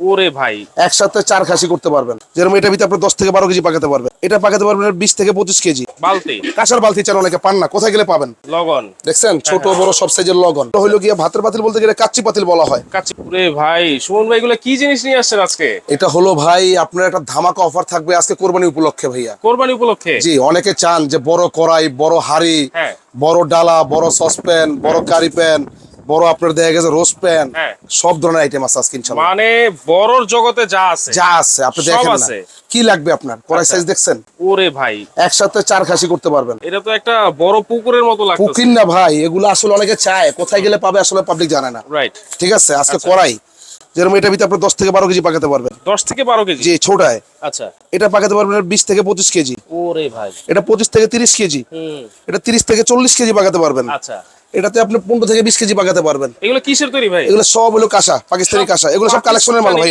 ওরে ভাই। একসাথে চার খাসি করতে পারবেন। যেরকম এটা ভিতরে আপনি দশ থেকে বারো কেজি পাকাতে পারবেন। এটা পাকাতে পারবেন বিশ থেকে পঁচিশ কেজি। বালতি। কাঁসার বালতি চান অনেকে পান না কোথায় গেলে পাবেন? লগন। দেখছেন? ছোট বড় সব সাইজের লগন। হইল গিয়ে ভাতের পাতিল বলতে গেলে কাচ্চি পাতিল বলা হয়। কাচ্চি ওরে ভাই সুমন ভাই এগুলো কি জিনিস নিয়ে আসছেন আজকে? এটা হলো ভাই আপনার একটা ধামাকা অফার থাকবে আজকে কোরবানি উপলক্ষে ভাইয়া। কোরবানি উপলক্ষে? জি অনেকে চান যে বড় কড়াই বড় হাড়ি হ্যাঁ। বড় ডালা বড় সসপ্যান বড় কারি প্যান বড় আপনার দেখা গেছে রোস্ট প্যান হ্যাঁ। সব ধরনের আইটেম আছে আজকে ইনশাল্লাহ। মানে বড়র জগতে যা আছে যা আছে আপনি দেখেন না। কি লাগবে আপনার? কড়াই আচ্ছা। সাইজ দেখছেন? ওরে ভাই। একসাথে চার খাসি করতে পারবেন। এটা তো একটা বড় পুকুরের মতো লাগছে পুকিন না ভাই এগুলো আসলে অনেকে চায় কোথায় গেলে পাবে আসলে পাবলিক জানে না। রাইট ঠিক আছে? আজকে কড়াই যেরকম এটা ভিতরে আপনি দশ থেকে বারো কেজি পাকাতে পারবেন। দশ থেকে বারো কেজি? জি ছোটায়। আচ্ছা। এটা পাকাতে পারবেন বিশ থেকে পঁচিশ কেজি। ওরে ভাই। এটা পঁচিশ থেকে তিরিশ কেজি। হুম। এটা তিরিশ থেকে চল্লিশ কেজি পাকাতে পারবেন। আচ্ছা। এটাতে আপনি পনেরো থেকে বিশ কেজি পাকাতে পারবেন। এগুলো কিসের তৈরি ভাই? এগুলো সব হলো কাঁসা পাকিস্তানি কাঁসা। এগুলো সব কালেকশনের মাল ভাই।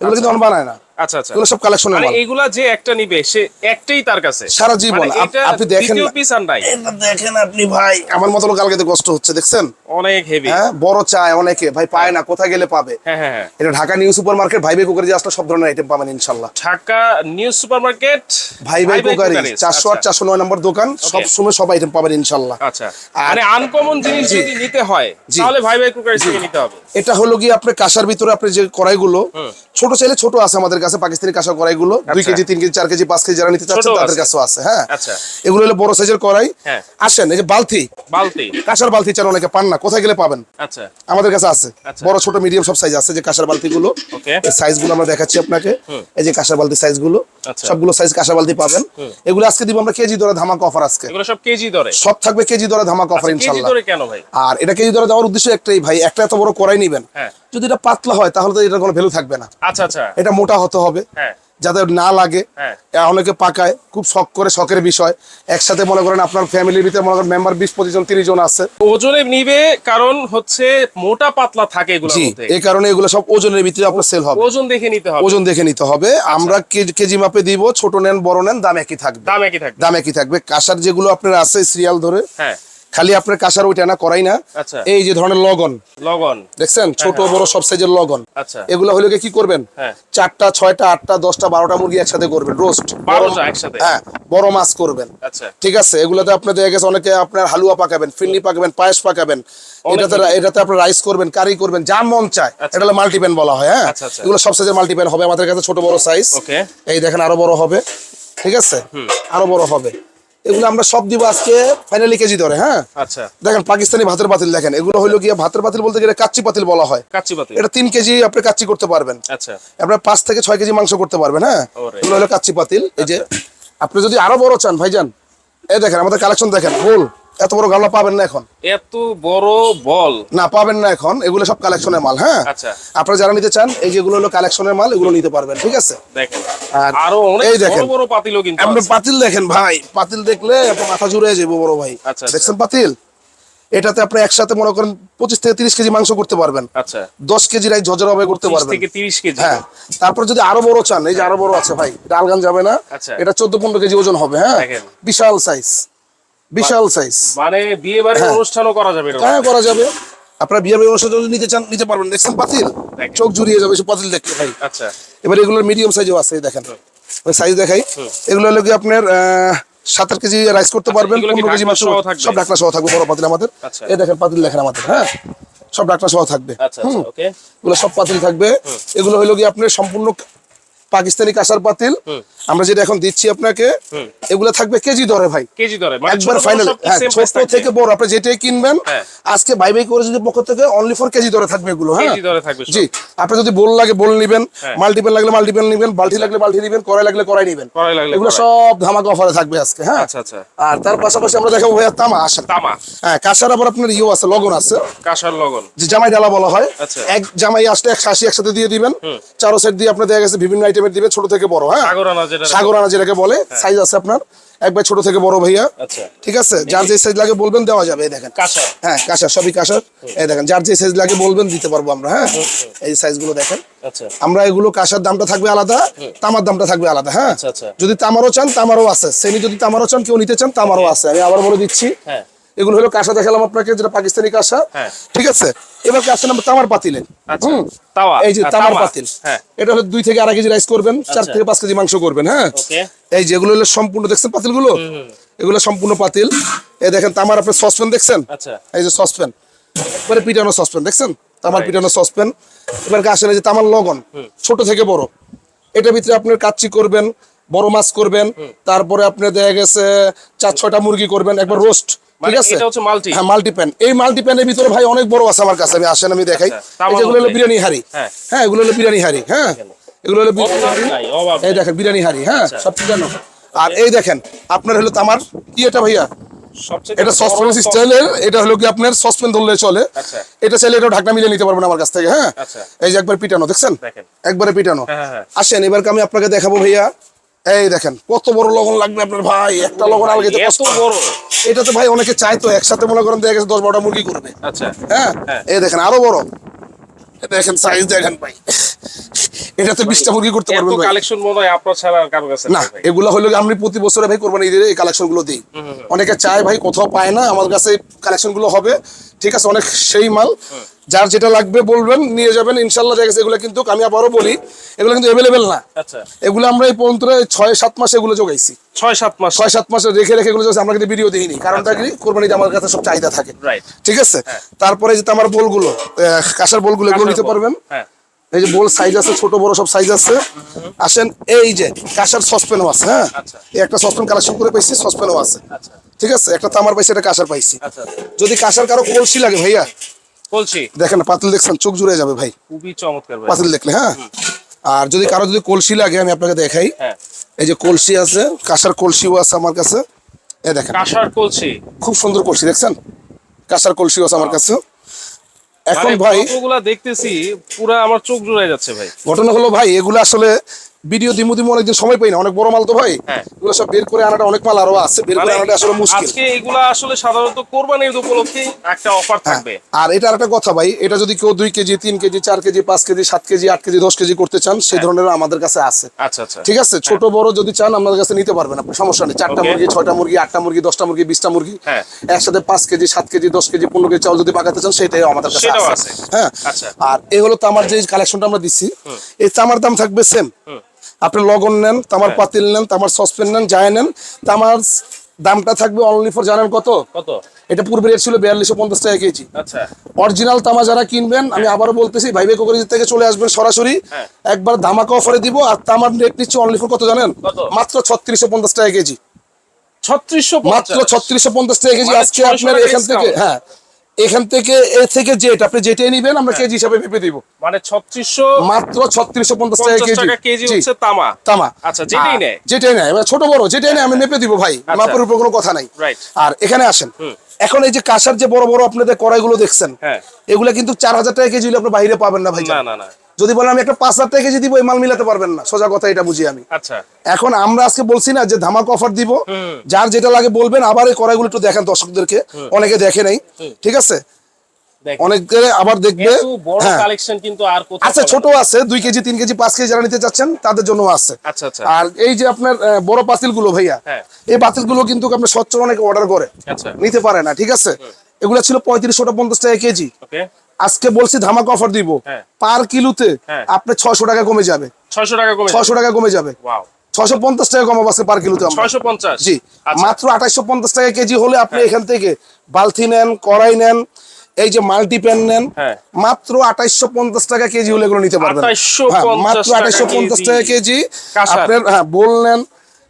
এগুলো কিন্তু বানায় না। আচ্ছা আচ্ছা। সব কালেকশনের মাল। এইগুলা যে একটা নিবে সে একটাই তার কাছে। সারা জীবন। মানে আপনি দেখেন দ্বিতীয় পিস আর নাই। দেখেন আপনি ভাই। আমার মতো কালকে কষ্ট হচ্ছে দেখছেন? অনেক হেভি হ্যাঁ বড় চায় অনেকে। ভাই পায় না কোথায় গেলে পাবে? হ্যাঁ হ্যাঁ হ্যাঁ। এটা ঢাকা নিউ সুপার ভাই ভাই কুকারি আসলে সব ধরনের আইটেম পাবেন ইনশাল্লাহ। ঢাকা নিউ সুপারমার্কেট ভাই ভাই কুকারি চারশো আট চারশো নয় নম্বর দোকান সব. সময় সব আইটেম পাবেন ইনশাল্লাহ। আচ্ছা। আর- মানে আনকমন জিনিস যদি নিতে হয় তাহলে ভাই ভাই কুকারি থেকে নিতে হবে। এটা হলো গিয়ে আপনার কাঁসার ভিতরে আপনি যে কড়াইগুলো ছোট চাইলে ছোট আছে আমাদের কাছে পাকিস্তানি কাঁসা কড়াইগুলো দুই আচ্ছা। কেজি তিন কেজি চার কেজি পাঁচ কেজি যারা নিতে চাচ্ছেন তাদের। কাছেও আছে হ্যাঁ। আচ্ছা। এগুলো হলো বড় সাইজের কড়াই। হ্যাঁ। আসেন এই যে বালতি। বালতি। কাঁসার বালতি চান অনেকে পান না কোথায় গেলে পাবেন? আচ্ছা। আমাদের কাছে আছে। আচ্ছা। বড় ছোট মিডিয়াম সব সাইজ আছে যে কাঁসার বালতি গুলো Okay. এই সাইজগুলো আমরা দেখাচ্ছি আপনাকে। এই যে কাঁসার বালতি সাইজগুলো। সবগুলো সাইজ কাঁসার বালতি পাবেন। এগুলো আজকে দিব আমরা কেজি দরে ধামাক অফার আজকে। এগুলো সব কেজি দরে? সব থাকবে কেজি দরে ধামাক অফার আচ্ছা, কেজি দরে কেন ভাই? আর এটা কেজি দরে দেওয়ার উদ্দেশ্য একটাই ভাই একটা এত বড় কড়াই নিবেন। হ্যাঁ। যদি এটা পাতলা হয় তাহলে তো এটার কোনো ভ্যালু থাকবে না। আচ্ছা আচ্ছা। এটা মোটা হতে হবে। হ্যাঁ। যাতে না লাগে হ্যাঁ। অনেকে পাকায় খুব শখ করে শখের বিষয়। একসাথে মনে করেন আপনার ফ্যামিলির ভিতরে মনে করেন মেম্বার বিশ পঁচিশ জন তিরিশ জন আছে। ওজনে নিবে কারণ হচ্ছে মোটা পাতলা থাকে মধ্যে। এই কারণে এগুলো সব ওজনের ভিতরে আপনার সেল হবে। ওজন দেখে নিতে হবে। ওজন দেখে নিতে হবে। আমরা কেজি- কেজি মাপে দিব ছোট নেন বড় নেন দাম একই থাকবে। দাম একই থাকবে। দাম একই থাকবে। কাঁসার যেগুলো আপনার আছে সিরিয়াল ধরে হ্যাঁ। খালি আপনার কাঁসার ওইটা না করাই না। আচ্ছা। এই যে ধরনের লগন লগন দেখছেন? ছোট বড় সব সাইজের লগন আচ্ছা। এগুলো হলে কি করবেন? হ্যাঁ। চারটা ছয়টা আটটা দশটা বারোটা মুরগি একসাথে করবেন রোস্ট হ্যাঁ বড় মাছ করবেন। আচ্ছা। ঠিক আছে? এগুলোতে আপনার দেখা গেছে অনেকে আপনার হালুয়া পাকাবেন ফিন্নি পাকাবেন পায়েস পাকাবেন। এটাতে এটাতে আপনার রাইস করবেন কারি করবেন যা মন চায়। এটা হলো মাল্টিপ্যান বলা হয় হ্যাঁ। এগুলো সব সাইজের মাল্টিপ্যান হবে। আমাদের কাছে ছোট বড় সাইজ এই দেখেন আরও বড় হবে। ঠিক আছে? আরও বড় হবে। এগুলো আমরা সব দিব আজকে ফাইনালি কেজি ধরে হ্যাঁ? আচ্ছা। দেখেন পাকিস্তানি ভাতের পাতিল দেখেন এগুলো হলো গিয়ে ভাতের পাতিল বলতে গেলে কাচ্চি পাতিল বলা হয়। কাচ্চি পাতিল। এটা তিন কেজি আপনি কাচ্চি করতে পারবেন। আচ্ছা। আপনার পাঁচ থেকে ছয় কেজি মাংস করতে পারবেন হ্যাঁ? এগুলো হলো কাচ্চি পাতিল। এই যে আপনি যদি আরও বড় চান ভাইজান এই দেখেন আমাদের কালেকশন দেখেন গোল এত বড় গামলা পাবেন না এখন। এত বড় বল। না পাবেন না এখন। এগুলো সব কালেকশনের মাল হ্যাঁ? আচ্ছা। আপনারা যারা নিতে চান এই যেগুলো হলো কালেকশনের মাল এগুলো নিতে পারবেন ঠিক আছে? দেখেন। আর আরও অনেক এই। বড় বড় পাতিলও কিন্তু আপনি পাতিল দেখেন ভাই পাতিল দেখলে আপনার মাথা জুড়ে যাব বড় ভাই। আচ্ছা, আচ্ছা। দেখছেন পাতিল? এটাতে আপনি একসাথে মনে করেন পঁচিশ থেকে তিরিশ কেজি মাংস করতে পারবেন। আচ্ছা। দশ কেজি রাই ঝজরাবে করতে পারবেন। থেকে 30 কেজি। হ্যাঁ। তারপর যদি আরও বড় চান এই যে আরও বড় আছে ভাই এটা আলগান যাবে না। আচ্ছা। এটা চোদ্দ পনেরো কেজি ওজন হবে হ্যাঁ? বিশাল সাইজ বিশাল সাইজ মানে বিয়ে বাড়ির অনুষ্ঠানও করা যাবে এটা হ্যাঁ করা যাবে। আপনার বিয়ে বাড়ির অনুষ্ঠান যদি নিতে চান নিতে পারবেন। দেখছেন পাতিল? চোখ জুড়িয়ে যাবে সব পাতিল দেখতে। ভাই আচ্ছা। এবার এগুলোর মিডিয়াম সাইজও আছে দেখেন। সাইজ দেখাই। এগুলো হলো কি আপনার সাত আট কেজি রাইস করতে পারবেন এগুলো কি পনেরো কেজি মাংস? সব ডাকনা সহ থাকবে বড় পাতিল আমাদের। আচ্ছা। এই দেখেন পাতিল দেখেন আমাদের হ্যাঁ? সব ডাকনা সহ থাকবে। আচ্ছা আচ্ছা ওকে এগুলো সব পাতিল থাকবে। এগুলো হলো কি আপনার সম্পূর্ণ পাকিস্তানি কাঁসার পাতিল। আমরা যেটা এখন দিচ্ছি আপনাকে এগুলো থাকবে কেজি দরে ভাই। কেজি ধরে মানে একবার ফাইনাল হ্যাঁ ছোট থেকে বড় আপনি যেটাই কিনবেন হ্যাঁ। আজকে বাই বাই করে যদি পক্ষ থেকে অনলি ফর কেজি দরে থাকবে এগুলো হ্যাঁ? কেজি দরে থাকবে জি আপনি যদি বোল লাগে বোল নিবেন হ্যাঁ। মাল্টিপেল লাগলে মাল্টিপেল নিবেন বালতি লাগলে বালতি নিবেন কড়াই লাগলে কড়াই নিবেন। এগুলো সব ধামাকা অফারে থাকবে আজকে হ্যাঁ? আচ্ছা আচ্ছা। আর তার পাশাপাশি আমরা দেখাবো ভাইয়া তামা আসেন তামা হ্যাঁ কাঁসার আবার আপনার ইউ আছে লগন আছে। কাঁসার লগন যে জামাই ডালা বলা হয়। আচ্ছা। এক জামাই আসলে এক শাসি একসাথে দিয়ে দিবেন। চারো সেট দিয়ে আপনার দেখা গেছে বিভিন্ন আইটেমের দিবেন ছোট থেকে বড় হ্যাঁ? সাগর আনা যেটা সাগর আনা যেটাকে বলে সাইজ আছে আপনার একবার ছোট থেকে বড় ভাইয়া। আচ্ছা। ঠিক আছে? যার যে সাইজ লাগে বলবেন দেওয়া যাবে এই দেখেন। হ্যাঁ কাঁসার সবই কাঁসার এই দেখেন যার যে সাইজ লাগে বলবেন দিতে পারব আমরা হ্যাঁ? এই সাইজগুলো দেখেন। আচ্ছা। আমরা এগুলো কাঁসার দামটা থাকবে আলাদা তামার দামটা থাকবে আলাদা হ্যাঁ? আচ্ছা। যদি তামারও চান তামারও আছে। সেমি যদি তামারও চান কেউ নিতে চান তামারও আছে। আমি আবার বলে দিচ্ছি। হ্যাঁ। এগুলো হলো কাঁসা দেখালাম আপনাকে যেটা পাকিস্তানি কাঁসা। হ্যাঁ। ঠিক আছে? এবার আসছেন আমরা তামার পাতিলে। আচ্ছা হুম। তাওয়া এই যে তামার পাতিল। হ্যাঁ। এটা হলো দুই থেকে আড়াই কেজি রাইস করবেন চার আচ্ছা। থেকে পাঁচ কেজি মাংস করবেন হ্যাঁ? ওকে। এই যেগুলো হলো সম্পূর্ণ দেখছেন পাতিলগুলো? এগুলো সম্পূর্ণ পাতিল। এই দেখেন তামার আপনি সসপ্যান দেখছেন? আচ্ছা। এই যে সসপ্যান। একবারে পিটানো সসপ্যান দেখছেন? তামার. পিটানো সসপ্যান। এবার আসলে যে তামার লগন ছোট থেকে বড়। এটার ভিতরে আপনার কাচ্চি করবেন বড় মাছ করবেন তারপরে আপনার দেখা গেছে চার ছয়টা মুরগি করবেন একবার রোস্ট ঠিক আছে? এটা হচ্ছে multi? হ্যাঁ মাল্টি প্যান এই মাল্টি প্যানের ভিতরে ভাই অনেক বড় আছে আমার কাছে আমি আসেন আমি দেখাই। এই তামার যেগুলো হলো বিরিয়ানি হাড়ি। হ্যাঁ। এগুলো হলো বিরিয়ানি হাড়ি হ্যাঁ। এগুলো হলো বিরিয়ানি অভাব হাড়ি। নাই, অভাব এই দেখেন বিরিয়ানি হাড়ি হ্যাঁ। সব জানো আর এই দেখেন আপনার হলো তামার কি এটা ভাইয়া? এটা বড় সসপেন স্টাইলের এটা হলো কি আপনার সসপেন ধরলে চলে। আচ্ছা। এটা চাইলে এটা ঢাকনা মিলিয়ে নিতে পারবেন আমার কাছ থেকে হ্যাঁ। আচ্ছা। এই যে একবার পিটানো দেখছেন? একবারে পিটানো। হ্যাঁ, হ্যাঁ, হ্যাঁ। আসেন এবার আমি আপনাকে দেখাবো ভাইয়া? এই দেখেন কত বড় লবণ লাগবে আপনার ভাই? একটা লবণ আলগে এত বড়। এটা তো ভাই অনেকে চায় তো একসাথে মনে করেন দেখা গেছে দশ বারোটা মুরগি করবে। আচ্ছা। হ্যাঁ? হ্যাঁ। এই দেখেন আরও বড়। এটা দেখেন সাইজ দেখেন ভাই। এটা তো বিশটা মুরগি করতে পারবেন ভাই। কালেকশন মনে হয় আপনার ছাড়া আর কারও কাছে না। এগুলো হলো আমি প্রতি বছরে ভাই কোরবানি ঈদের এই কালেকশনগুলো দিই। অনেকে চায় ভাই কোথাও পায় না আমার কাছে কালেকশনগুলো হবে। ঠিক আছে অনেক সেই মাল। যার যেটা লাগবে বলবেন নিয়ে যাবেন ইনশাল্লাহ গেছে এগুলো কিন্তু আমি আবারও বলি এগুলো কিন্তু অ্যাভেলেবেল না। আচ্ছা। এগুলো আমরা এই পর্যন্ত ছয় সাত মাসে এগুলো যোগাইছি ছয় সাত মাস। ছয় সাত মাসে রেখে রেখে এগুলো আমরা কিন্তু ভিডিও দিইনি কারণটা কি কোরবানিতে আমার কাছে সব চাহিদা থাকে। ঠিক আছে? তারপরে যে আমার বোলগুলো কাঁসার বোলগুলো এগুলো নিতে পারবেন। হ্যাঁ। এই যে বোল সাইজ আছে ছোট বড় সব সাইজ আছে। আসেন এই যে কাঁসার সসপ্যানও আছে হ্যাঁ? আচ্ছা। এই একটা সসপ্যান কালেকশন করে পাইছি সসপ্যানও আছে। আচ্ছা। ঠিক আছে? একটা তামার পাইছি একটা কাঁসার পাইছি। আচ্ছা। যদি কাঁসার কারও কলসি লাগে ভাইয়া বলছি দেখেন পাতিল দেখছেন চোখ জুড়ে যাবে ভাই। খুবই চমৎকার ভাই। পাতিল দেখলে হ্যাঁ? আর যদি কারও যদি কলসি লাগে আমি আপনাকে দেখাই। হ্যাঁ। এই যে কলসি আছে কাঁসার কলসিও আছে আমার কাছে। দেখেন। কাঁসার কলছি খুব সুন্দর কলসি দেখছেন? কাঁসার কলসিও আছে আমার কাছে। এখন ভাই দেখতেছি পুরা আমার চোখ জুড়ে যাচ্ছে ভাই। ঘটনা হলো ভাই এগুলো আসলে ভিডিও দিমু দিমু অনেকদিন সময় পাই না অনেক বড় মাল তো ভাই। হ্যাঁ। এগুলো সব বের করে আনাটা অনেক মাল আরও আছে বের করে মানে আনাটা আসলে মুশকিল। আজকে এগুলা আসলে সাধারণত কোরবানির উপলক্ষে একটা অফার হ্যাঁ। থাকবে। আর এটা একটা কথা ভাই এটা যদি কেউ দুই কেজি তিন কেজি চার কেজি পাঁচ কেজি সাত কেজি আট কেজি দশ কেজি করতে চান সেই ধরনের আমাদের কাছে আছে। আচ্ছা আচ্ছা। ঠিক আছে? ছোট বড় যদি চান আমাদের কাছে নিতে পারবেন আপনি সমস্যা নেই। চারটা মুরগি ছয়টা মুরগি আটটা মুরগি দশটা মুরগি বিশটা মুরগি হ্যাঁ। একসাথে পাঁচ কেজি সাত কেজি দশ কেজি পনেরো কেজি চাউল যদি পাকাতে চান সেটাই আমাদের কাছে আছে। হ্যাঁ। আচ্ছা। আর এই হলো তামার যে কালেকশনটা আমরা দিচ্ছি এই তামার দাম থাকবে সেম আপনি লগন নেন তামার হ্যাঁ। পাতিল নেন তামার সসপেন নেন যায় নেন তামার দামটা থাকবে অনলি ফর জানেন কত? কত? এটা পূর্বে রেট ছিল বিয়াল্লিশশো পঞ্চাশ টাকা কেজি। আচ্ছা। অরিজিনাল তামা যারা কিনবেন আমি আবারও বলতেছি ভাইবে কোকরিজ থেকে চলে আসবেন সরাসরি। হ্যাঁ। একবার ধামাকা অফারে দিব আর তামার রেট নিচ্ছে অনলি ফর কত জানেন? মাত্র ছত্রিশশো পঞ্চাশ টাকা কেজি। ছত্রিশশো মাত্র ছত্রিশশো পঞ্চাশ টাকা কেজি মানে আজকে আপনার এখান থেকে হ্যাঁ। এখান থেকে এ থেকে জেট আপনি যেটাই নিবেন আমরা কেজি হিসাবে ভেপে দিব। মানে ছত্রিশশো মাত্র ছত্রিশশো পঞ্চাশ টাকা কেজি। কেজি হচ্ছে তামা। তামা। আচ্ছা, যেটাই নেয়। যেটাই নেয় মানে ছোট বড় যেটাই নেয় আমি মেপে দিব ভাই। আমার মাপের উপর কোনো কথা নাই। আর এখানে আসেন। এখন এই যে কাঁসার যে বড় বড় আপনাদের কড়াইগুলো দেখছেন এগুলো এগুলা কিন্তু চার হাজার টাকা কেজি হলে আপনি বাইরে পাবেন না ভাই না না। যদি বলেন আমি একটা পাঁচ হাজার টাকা কেজি দিব এই মাল মিলাতে পারবেন না। সোজা কথা এটা বুঝি আমি। আচ্ছা। এখন আমরা আজকে বলছি না যে ধামাক অফার দিব। যার যেটা লাগে বলবেন আবার এই কড়াইগুলো একটু দেখেন দর্শকদেরকে। অনেকে দেখে নাই। ঠিক আছে? অনেকে আবার দেখবে। হ্যাঁ। আচ্ছা ছোট আছে দুই কেজি তিন কেজি পাঁচ কেজি যারা নিতে চাচ্ছেন তাদের জন্য আছে। আচ্ছা আচ্ছা। আর এই যে আপনার বড় পাতিলগুলো ভাইয়া হ্যাঁ। এই পাতিলগুলো কিন্তু আপনার সচ্চর অনেকে অর্ডার করে। আচ্ছা। নিতে পারে না ঠিক আছে? এগুলো ছিল পঁয়ত্রিশশো পঞ্চাশ টাকা কেজি। আজকে বলছি ধামাক অফার দিব। হ্যাঁ। পার কিলোতে হ্যাঁ। আপনার ছয়শো টাকা কমে যাবে। ছয়শো টাকা কমে ছয়শো টাকা কমে যাবে। ছয়শো পঞ্চাশ টাকা কমাবো আজকে পার কিলোতে পঞ্চাশ। জি। আচ্ছা। মাত্র আঠাইশো পঞ্চাশ টাকা কেজি হলে আপনি এখান থেকে বালতি নেন কড়াই নেন এই যে মাল্টি প্যান নেন হ্যাঁ। মাত্র আঠাইশো পঞ্চাশ টাকা কেজি হলে এগুলো নিতে পারবেন। 2850 হ্যাঁ, মাত্র আঠাইশো পঞ্চাশ টাকা কেজি। আপনার হ্যাঁ বোল নেন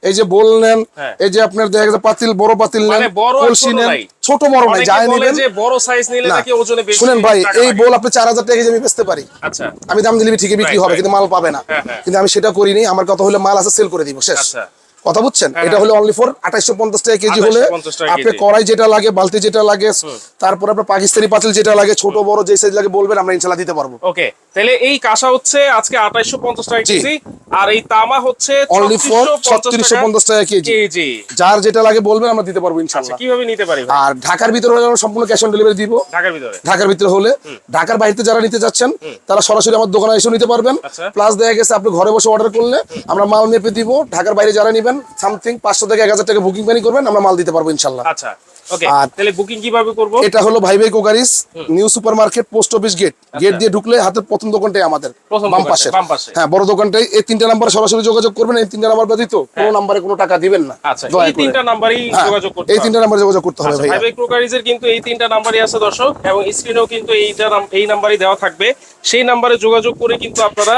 এই যে বোল নেন হ্যাঁ। এই যে আপনার দেখা গেছে পাতিল বড় পাতিল নেন মানে কলসি ছোট নেন ছোট বড় নাই যাই নেবেন। বড় সাইজ নিলে নাকি ওজনে বেশি শুনেন ভাই এই বল আপনি চার হাজার টাকা কেজি আমি বেচতে পারি। আচ্ছা। আমি দাম দিলে ঠিকই বিক্রি হবে কিন্তু মাল পাবে না। হ্যাঁ, হ্যাঁ। কিন্তু আমি সেটা করিনি আমার কথা হলে মাল আছে সেল করে দিব শেষ। আচ্ছা। কথা বুঝছেন? হ্যাঁ, এটা হলো অনলি ফর আঠাইশো পঞ্চাশ টাকা কেজি হলে 2850 আপনি। কড়াই যেটা লাগে বালতি যেটা লাগে তারপর আপনার পাকিস্তানি পাতিল যেটা লাগে ছোট বড় যে সাইজ লাগে বলবেন আমরা ইনশাল্লাহ দিতে পারব। ওকে তাহলে এই কাঁসা হচ্ছে আজকে আঠাইশো পঞ্চাশ টাকা কেজি আর এই তামা হচ্ছে অনলি ফর ছত্রিশশো পঞ্চাশ টাকা কেজি। যার যেটা লাগে বলবেন আমরা দিতে পারব আচ্ছা ইনশাল্লাহ কীভাবে নিতে পারি আর ঢাকার ভিতরে হলে আমরা সম্পূর্ণ ক্যাশ অন ডেলিভারি দিব। ঢাকার ভিতরে? ঢাকার ভিতরে হলে ঢাকার বাইরে যারা নিতে যাচ্ছেন তারা সরাসরি আমার দোকানে এসে নিতে পারবেন। আচ্ছা। প্লাস দেখা গেছে আপনি ঘরে বসে অর্ডার করলে আমরা মাল মেপে দিব। ঢাকার বাইরে যারা নিবেন সামথিং পাঁচশো থেকে এক হাজার টাকা বুকিং পানি করবেন, আমরা মাল দিতে পারব ইনশাল্লাহ। আচ্ছা। আর তাহলে বুকিং কীভাবে করব? এটা হলো ভাই ভাই কোকারিস new super post office gate gate দিয়ে ঢুকলে হাতের প্রথম দোকানটাই আমাদের আচ্ছা। বাম পাশে। হ্যাঁ বড় দোকানটাই। এই তিনটা নাম্বারে সরাসরি যোগাযোগ করবেন এই তিনটা নাম্বার ব্যতীত কোনো নাম্বারে কোনো টাকা দিবেন না। দয়া এই তিনটা নাম্বারই যোগাযোগ করতে এই তিনটা নাম্বারে যোগাযোগ করতে হবে ভাইয়া। ভাইবেক কিন্তু এই তিনটা নাম্বারই আছে দর্শক এবং স্ক্রিনেও কিন্তু এইটা এই নাম্বারই দেওয়া থাকবে। সেই নাম্বারে যোগাযোগ করে কিন্তু আপনারা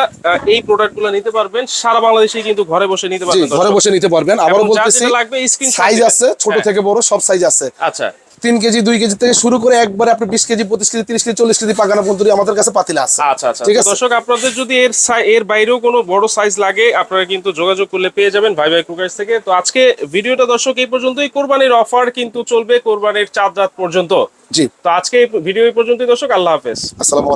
এই প্রোডাক্টগুলো নিতে পারবেন। সারা বাংলাদেশে কিন্তু ঘরে বসে নিতে পারবেন ঘরে বসে নিতে পারবেন। আবারও বলতেছি সাইজ আছে ছোট হ্যাঁ। থেকে বড় সব সাইজ আছে। আচ্ছা। তিন কেজি দুই কেজি থেকে শুরু করে একবারে আপনি বিশ কেজি পঁচিশ কেজি তিরিশ কেজি চল্লিশ কেজি পাকানো পর্যন্ত আমাদের কাছে পাতিলা আছে। আচ্ছা আচ্ছা। ঠিক আছে? দর্শক আপনাদের যদি এর এর বাইরেও কোনো বড় সাইজ লাগে আপনারা কিন্তু যোগাযোগ করলে পেয়ে যাবেন ভাই ভাই কুকার্স থেকে। তো আজকে ভিডিওটা দর্শক এই পর্যন্তই। কোরবানির অফার কিন্তু চলবে কোরবানির চাঁদ রাত পর্যন্ত। জি। তো আজকে ভিডিও এই পর্যন্তই দর্শক আল্লাহ হাফেজ। আসসালামু